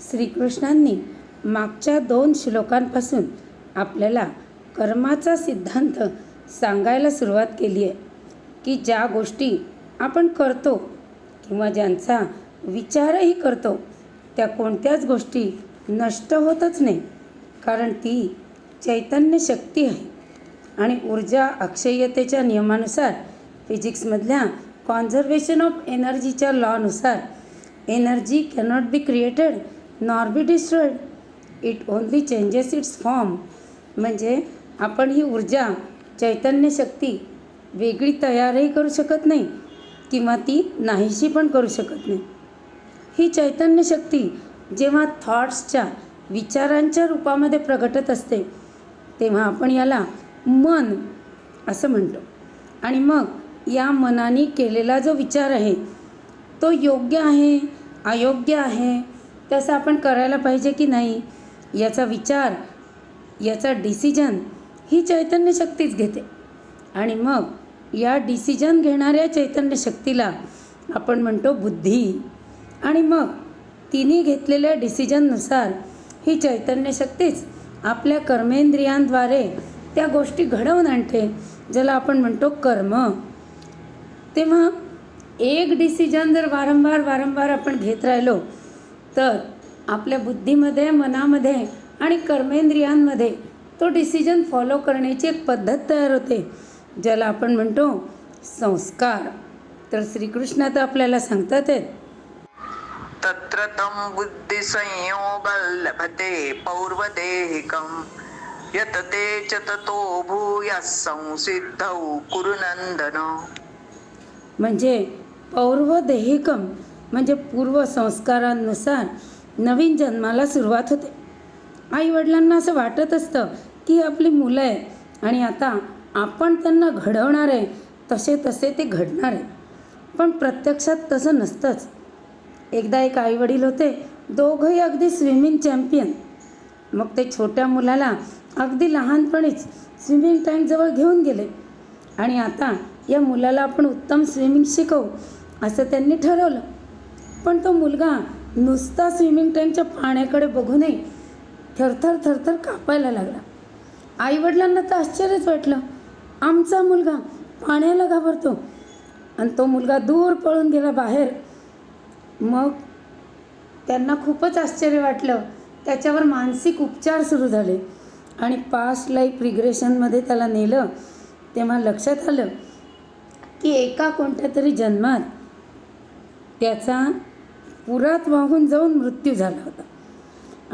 श्रीकृष्णांनी मागच्या दोन श्लोकांपासून आपल्याला कर्माचा सिद्धांत सांगायला सुरुवात केली आहे की ज्या गोष्टी आपण करतो किंवा ज्यांचा विचारही करतो त्या कोणत्याच गोष्टी नष्ट होतच नाही कारण ती चैतन्य शक्ती आहे. आणि ऊर्जा अक्षय्यतेच्या नियमानुसार फिजिक्समधल्या कॉन्झर्वेशन ऑफ एनर्जीच्या लॉनुसार energy cannot be created nor be destroyed it only changes its form म्हणजे आपण ही ऊर्जा चैतन्य शक्ती वेगळी तयारही करू शकत नाही किंवा ती नाहीशी पण करू शकत नाही. ही चैतन्य शक्ती जेव्हा थॉट्सच्या विचारांच्या रूपामध्ये प्रगटत असते तेव्हा आपण याला मन असं म्हणतो. आणि मग या मनाने केलेला जो विचार आहे तो योग्य आहे अयोग्य आहे तसं आपण करायला पाहिजे की नाही याचा विचार याचा डिसिजन ही चैतन्य शक्तीच घेते. आणि मग या डिसिजन घेणाऱ्या चैतन्य शक्तीला आपण म्हणतो बुद्धी. आणि मग तिने घेतलेल्या डिसिजननुसार ही चैतन्य शक्तीच आपल्या कर्मेंद्रियांद्वारे त्या गोष्टी घडवून आणते ज्याला आपण म्हणतो कर्म. तेव्हा एक डिसिजन जर वारंवार वारंवार आपण घेत राहिलो तर आपल्या बुद्धीमध्ये मनामध्ये आणि कर्मेंद्रियांमध्ये तो डिसिजन फॉलो करण्याची एक पद्धत तयार होते. ज्याला आपण म्हणतो संस्कार. तर श्रीकृष्ण आता आपल्याला सांगतात आहेत. तत्र तं बुद्धिसंयोगं लभते पौर्वदेहिकं। यत ते च ततो भूयः संसिद्धौ कुरु नन्दन। म्हणजे पौर्व देहिकम म्हणजे पूर्व संस्कारांनुसार नवीन जन्माला सुरुवात होते. आईवडिलांना असं वाटत असतं की आपली मुलं आहे आणि आता आपण त्यांना घडवणार आहे तसे तसे ते घडणार आहे पण प्रत्यक्षात तसं नसतंच. एकदा एक आईवडील होते दोघंही अगदी स्विमिंग चॅम्पियन. मग ते छोट्या मुलाला अगदी लहानपणीच स्विमिंग टँकजवळ घेऊन गेले. आणि आता या मुलाला आपण उत्तम स्विमिंग शिकवू असं त्यांनी ठरवलं. पण तो मुलगा नुसता स्विमिंग टँकच्या पाण्याकडे बघूनही थरथर थरथर कापायला लागला. आईवडिलांना तर आश्चर्यच वाटलं. आमचा मुलगा पाण्याला घाबरतो आणि तो मुलगा दूर पळून गेला बाहेर. मग त्यांना खूपच आश्चर्य वाटलं. त्याच्यावर मानसिक उपचार सुरू झाले आणि पास्ट लाईफ रिग्रेशनमध्ये त्याला नेलं. तेव्हा लक्षात आलं की एका कोणत्या तरी जन्मात त्याचा पुरात वाहून जाऊन मृत्यू झाला होता.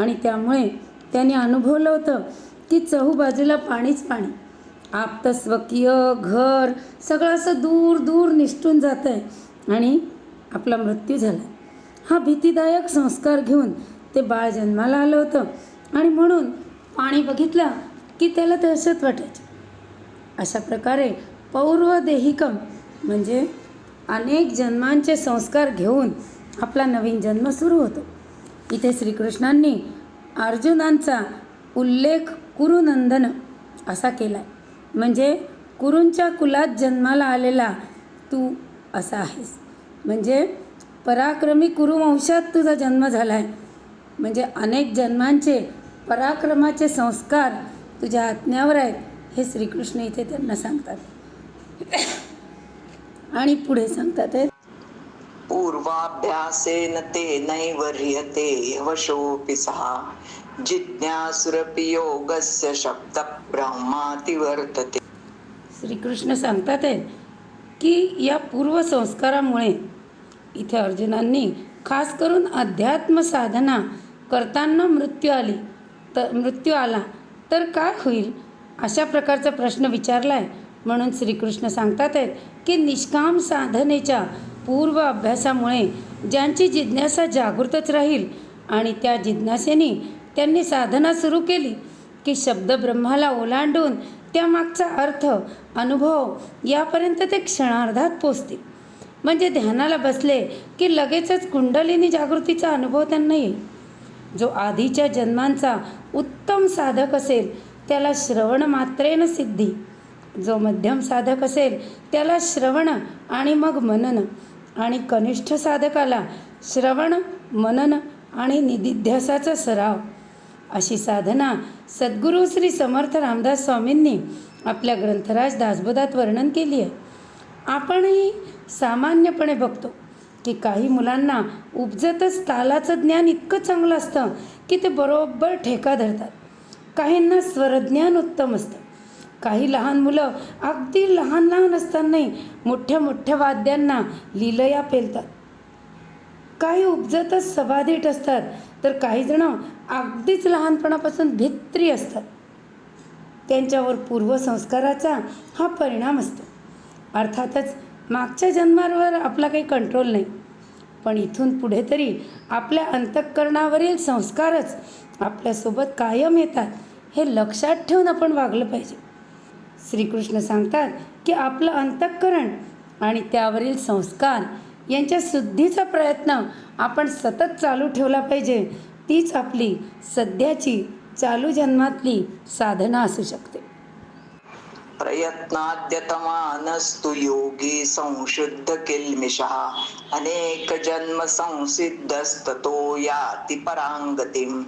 आणि त्यामुळे त्याने अनुभवलं होतं की चहूबाजूला पाणीच पाणी. आपत स्वकीय घर सगळं असं दूर दूर निष्ठून जातं आहे आणि आपला मृत्यू झाला. हा भीतीदायक संस्कार घेऊन ते बाळ जन्माला आलं होतं. आणि म्हणून पाणी बघितलं की त्याला दहशत वाटायची. अशा प्रकारे पौर्वदेहिकम म्हणजे अनेक जन्मांचे संस्कार घेऊन आपला नवीन जन्म सुरू होतो. इथे श्रीकृष्णांनी अर्जुनांचा उल्लेख कुरुनंदन असा केला आहे म्हणजे कुरूंच्या कुलात जन्माला आलेला तू असा आहेस. म्हणजे पराक्रमी कुरुवंशात तुझा जन्म झाला आहे म्हणजे अनेक जन्मांचे पराक्रमाचे संस्कार तुझ्या आत्म्यावर आहेत हे श्रीकृष्ण इथे त्यांना सांगतात. आणि पुढे सांगतात आहेत पूर्वाभ्यासेन ते नैव ह्रियते वशोऽपि सः। जिज्ञासुरपि योगस्य शब्दब्रह्माति वर्तते श्रीकृष्ण सांगतात आहेत की या पूर्वसंस्कारामुळे इथे अर्जुनांनी खास करून अध्यात्म साधना करताना मृत्यू आली तर मृत्यू आला तर काय होईल? अशा प्रकारचा प्रश्न विचारला आहे म्हणून श्रीकृष्ण सांगतात आहेत की निष्काम साधनेच्या पूर्व अभ्यासामुळे ज्यांची जिज्ञासा जागृतच राहील आणि त्या जिज्ञासेने त्यांनी साधना सुरू केली की शब्द ब्रह्माला ओलांडून त्यामागचा अर्थ अनुभव यापर्यंत ते क्षणार्धात पोचतील. म्हणजे ध्यानाला बसले की लगेचच कुंडलिनी जागृतीचा अनुभव त्यांना येईल. जो आधीच्या जन्मांचा उत्तम साधक असेल त्याला श्रवण मात्रेन सिद्धी. जो मध्यम साधक असेल त्याला श्रवण आणि मग मनन. आणि कनिष्ठ साधकाला श्रवण मनन आणि निधिध्यासाचा सराव. अशी साधना सद्गुरू श्री समर्थ रामदास स्वामींनी आपल्या ग्रंथराज दासबोधात वर्णन केली आहे. आपणही सामान्यपणे बघतो की काही मुलांना उपजतच तालाचं ज्ञान इतकं चांगलं असतं की ते बरोबर ठेका धरतात. काहींना स्वरज्ञान उत्तम असतं. काही लहान मुलं अगदी लहान लहान असतानाही मोठ्या मोठ्या वाद्यांना लीलया पेलतात. काही उपजतच सभाधीट असतात तर काही जण अगदीच लहानपणापासून भित्री असतात. त्यांच्यावर पूर्वसंस्काराचा हा परिणाम असतो. अर्थातच मागच्या जन्मावर आपला काही कंट्रोल नाही. पण इथून पुढे तरी आपल्या अंतःकरणावरील संस्कारच आपल्यासोबत कायम येतात हे लक्षात ठेवून आपण वागलं पाहिजे. श्रीकृष्ण सांगतात की आपलं अंतःकरण आणि त्यावरील संस्कार यांच्या शुद्धीचा प्रयत्न आपण सतत चालू ठेवला पाहिजे. तीच आपली सध्याची चालू जन्मातली साधना असू शकते. प्रयत्नाद्यतमानस्तु योगी संशुद्ध किल्मिषः। अनेक जन्म संसिद्धस्ततो याति परांगतीम्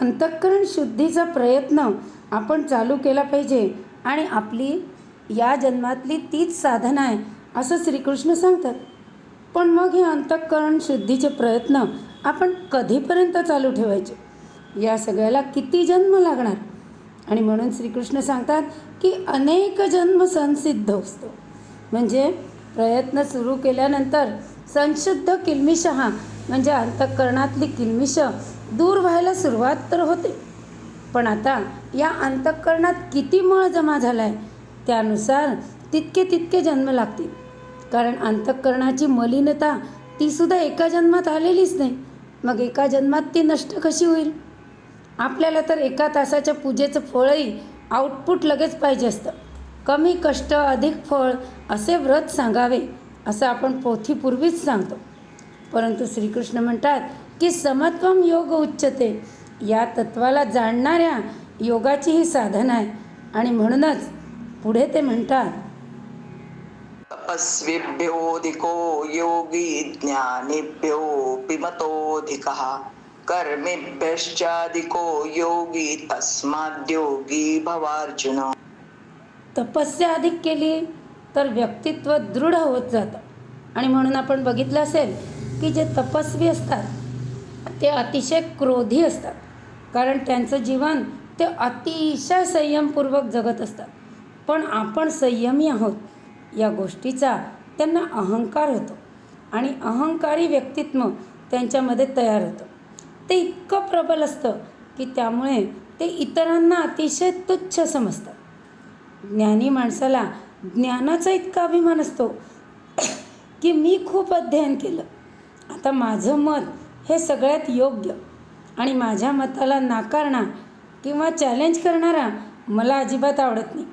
अंतःकरण शुद्धीचा प्रयत्न आपण चालू केला पाहिजे. आणि आपली या जन्मातली तीच साधना आहे असं श्रीकृष्ण सांगतात. पण मग हे अंतःकरण शुद्धीचे प्रयत्न आपण कधीपर्यंत चालू ठेवायचे? या सगळ्याला किती जन्म लागणार? आणि म्हणून श्रीकृष्ण सांगतात की अनेक जन्म संसिद्ध असतो म्हणजे प्रयत्न सुरू केल्यानंतर संशुद्ध किलमिशहा म्हणजे अंतःकरणातली किल्मिश दूर व्हायला सुरुवात तर होते. पण आता या अंतःकरणात किती मळ जमा झाला आहे त्यानुसार तितके तितके जन्म लागतील. कारण अंतःकरणाची मलिनता तीसुद्धा एका जन्मात आलेलीच नाही. मग एका जन्मात ती नष्ट कशी होईल? आपल्याला तर एका तासाच्या पूजेचं फळही आउटपुट लगेच पाहिजे असतं. कमी कष्ट अधिक फळ असे व्रत सांगावे असं आपण पोथीपूर्वीच सांगतो. परंतु श्रीकृष्ण म्हणतात की समत्वम योग उच्चते या तत्वाला जाणणाऱ्या योगाची ही साधना आहे. आणि म्हणूनच पुढे ते म्हणतात तपस्विभ्योऽधिको योगी ज्ञानिभ्योऽपि मतोऽधिकः कर्मिभ्यश्चाधिको योगी तस्माद्योगी भवार्जुन। तपस्या अधिक केली तर व्यक्तित्व दृढ होत जातं. आणि म्हणून आपण बघितलं असेल की जे तपस्वी असतात ते अतिशय क्रोधी असतात. कारण त्यांचं जीवन ते अतिशय संयमपूर्वक जगत असतात पण आपण संयमी आहोत या गोष्टीचा त्यांना अहंकार होतो आणि अहंकारी व्यक्तित्व त्यांच्यामध्ये तयार होतं. ते इतकं प्रबल असतं की त्यामुळे ते इतरांना अतिशय तुच्छ समजतात ज्ञानी माणसाला ज्ञानाचा इतका अभिमान असतो की मी खूप अध्ययन केलं. आता माझं मत हे सगळ्यात योग्य आणि माझ्या मताला नाकारणा किंवा चॅलेंज करणारा मला अजिबात आवडत नाही.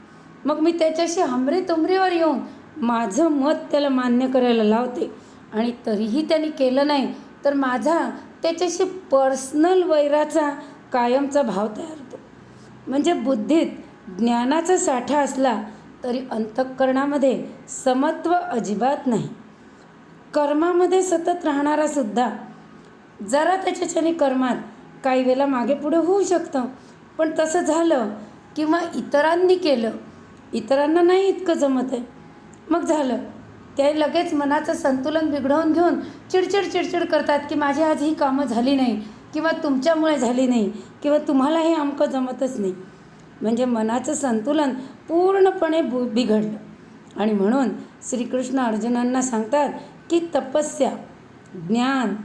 मग मी त्याच्याशी हमरे तुमरेवर येऊन माझं मत त्याला मान्य करायला लावते. आणि तरीही त्यांनी केलं नाही तर माझा त्याच्याशी पर्सनल वैराचा कायमचा भाव तयार होतो. म्हणजे बुद्धीत ज्ञानाचा साठा असला तरी अंतःकरणामध्ये समत्व अजिबात नाही. कर्मामध्ये सतत राहणारासुद्धा जरा त्याच्याच्याने कर्मात काही वेळेला मागे पुढे होऊ शकतं. पण तसं झालं किंवा इतरांनी केलं इतरांना नाही इतकं जमत आहे. मग झालं. ते लगेच मनाचं संतुलन बिघडवून घेऊन चिडचिड चिडचिड करतात की माझी आज ही कामं झाली नाही किंवा तुमच्यामुळे झाली नाही किंवा तुम्हाला हे अमकं जमतच नाही. म्हणजे मनाचं संतुलन पूर्णपणे बु बिघडलं. आणि म्हणून श्रीकृष्ण अर्जुनांना सांगतात की तपस्या ज्ञान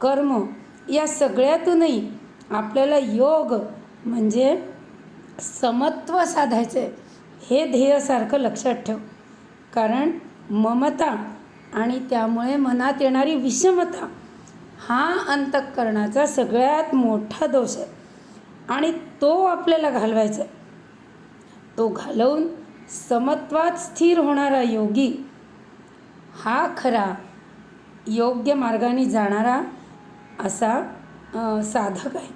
कर्म या सगळ्यातूनही आपल्याला योग म्हणजे समत्व साधायचं आहे. हे ध्येयसारखं लक्षात ठेव. कारण ममता आणि त्यामुळे मनात येणारी विषमता हा अंतःकरणाचा सगळ्यात मोठा दोष आहे. आणि तो आपल्याला घालवायचा आहे. तो घालवून समत्वात स्थिर होणारा योगी हा खरा योग्य मार्गाने जाणारा असा साधक आहे.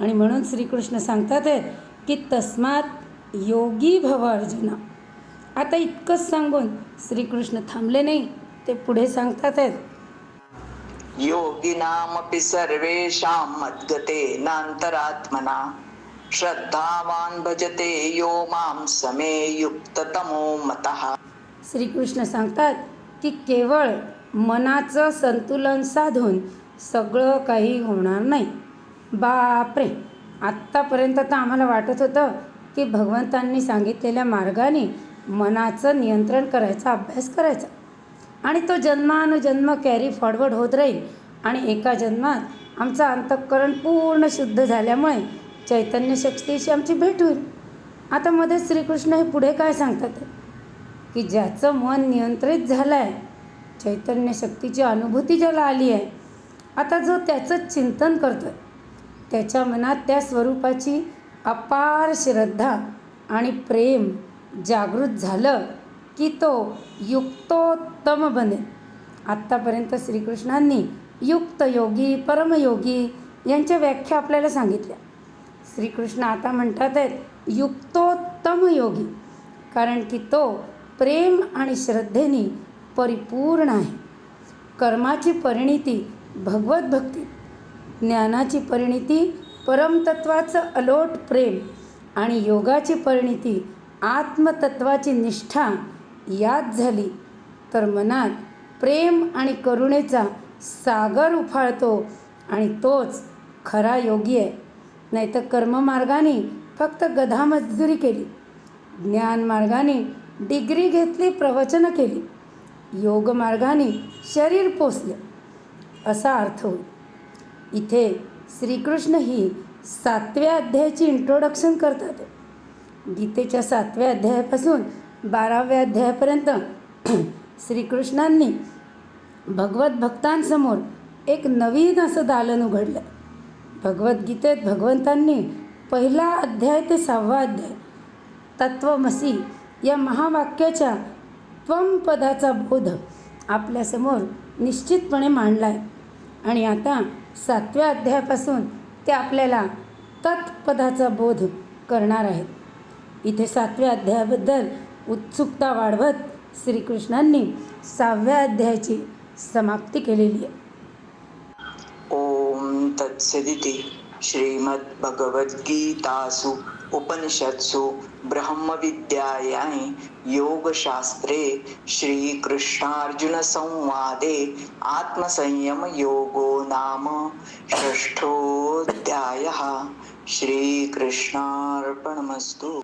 आणि म्हणून श्रीकृष्ण सांगतात आहेत की तस्मात योगी भव अर्जुना. आता इतकंच सांगून श्रीकृष्ण थांबले नाही ते पुढे सांगतात आहेत योगिनामपि सर्वेषां मद्गतेनान्तरात्मना श्रद्धावान् भजते यो मां समे युक्ततमो मतः. श्रीकृष्ण सांगतात की केवळ मनाचं संतुलन साधून सगळं काही होणार नाही. बापरे! आत्तापर्यंत तर आम्हाला वाटत होतं की भगवंतांनी सांगितलेल्या मार्गाने मनाचं नियंत्रण करायचा अभ्यास करायचा. आणि तो जन्मानुजन्म कॅरी फॉरवर्ड होत राहील. आणि एका जन्मात आमचं अंतःकरण पूर्ण शुद्ध झाल्यामुळे चैतन्य शक्तीशी आमची भेट होईल. आता मध्ये श्रीकृष्ण हे पुढे काय सांगतात? की ज्याचं मन नियंत्रित झालं आहे चैतन्य शक्तीची अनुभूती ज्याला आली आहे आता जो त्याचं चिंतन करतो आहे त्याच्या मनात त्या स्वरूपाची अपार श्रद्धा आणि प्रेम जागृत झालं की तो युक्तोत्तम बनेल. आत्तापर्यंत श्रीकृष्णांनी युक्त योगी परमयोगी यांच्या व्याख्या आपल्याला सांगितल्या. श्रीकृष्ण आता म्हणतात आहेत युक्तोत्तम योगी कारण की तो प्रेम आणि श्रद्धेने परिपूर्ण आहे. कर्माची परिणिती भगवत भक्ती ज्ञानाची परिणिती परमतत्वाचं अलोट प्रेम आणि योगाची परिणिती आत्मतत्वाची निष्ठा यात झाली. तर मनात प्रेम आणि करुणेचा सागर उफाळतो आणि तोच खरा योगी आहे. नाहीतर कर्ममार्गाने फक्त गधा मजदुरी केली. ज्ञानमार्गाने डिग्री घेतली प्रवचनं केली. योगमार्गाने शरीर पोसलं. असा अर्थ होईल. इथे श्रीकृष्ण ही सातव्या अध्यायाची इंट्रोडक्शन करतात. गीतेच्या सातव्या अध्यायापासून बाराव्या अध्यायापर्यंत श्रीकृष्णांनी भगवत भक्तांसमोर एक नवीन असं दालन उघडलं. भगवद्गीतेत भगवंतांनी पहिला अध्याय ते सहावा अध्याय तत्वमसी या महावाक्याच्या त्वम पदाचा बोध आपल्यासमोर निश्चितपणे मांडला आहे. आणि आता सातव्या अध्यायापासून ते आपल्याला तत्पदाचा बोध करणार आहेत. इथे सातव्या अध्यायाबद्दल उत्सुकता वाढवत श्रीकृष्णांनी सहाव्या अध्यायाची समाप्ती केलेली आहे. ओम तत्सदिती. श्रीमद्भगवद्गीतासु उपनिषत्सु ब्रह्मविद्यायां योगशास्त्रे श्रीकृष्णार्जुनसंवादे आत्मसंयमयोगो नाम षष्ठोऽध्यायः। श्रीकृष्णार्पणमस्तु।